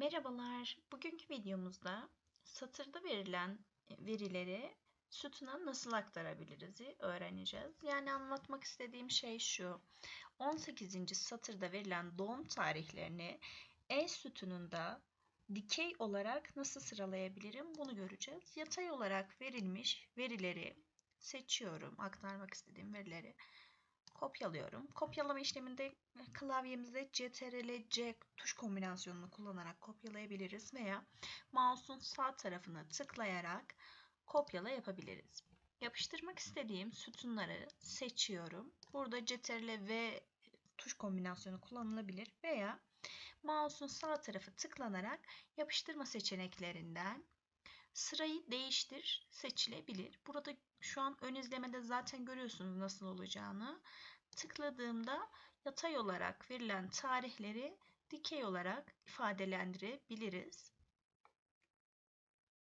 Merhabalar. Bugünkü videomuzda satırda verilen verileri sütuna nasıl aktarabiliriz öğreneceğiz. Yani anlatmak istediğim şey şu. 18. satırda verilen doğum tarihlerini E sütununda dikey olarak nasıl sıralayabilirim bunu göreceğiz. Yatay olarak verilmiş verileri seçiyorum. Aktarmak istediğim verileri kopyalıyorum. Kopyalama işleminde klavyemizde CTRL C tuş kombinasyonunu kullanarak kopyalayabiliriz veya mouse'un sağ tarafına tıklayarak kopyala yapabiliriz. Yapıştırmak istediğim sütunları seçiyorum. Burada CTRL V tuş kombinasyonu kullanılabilir veya mouse'un sağ tarafı tıklanarak yapıştırma seçeneklerinden sırayı değiştir seçilebilir. Burada şu an ön izlemede zaten görüyorsunuz nasıl olacağını. Tıkladığımda yatay olarak verilen tarihleri dikey olarak ifadelendirebiliriz.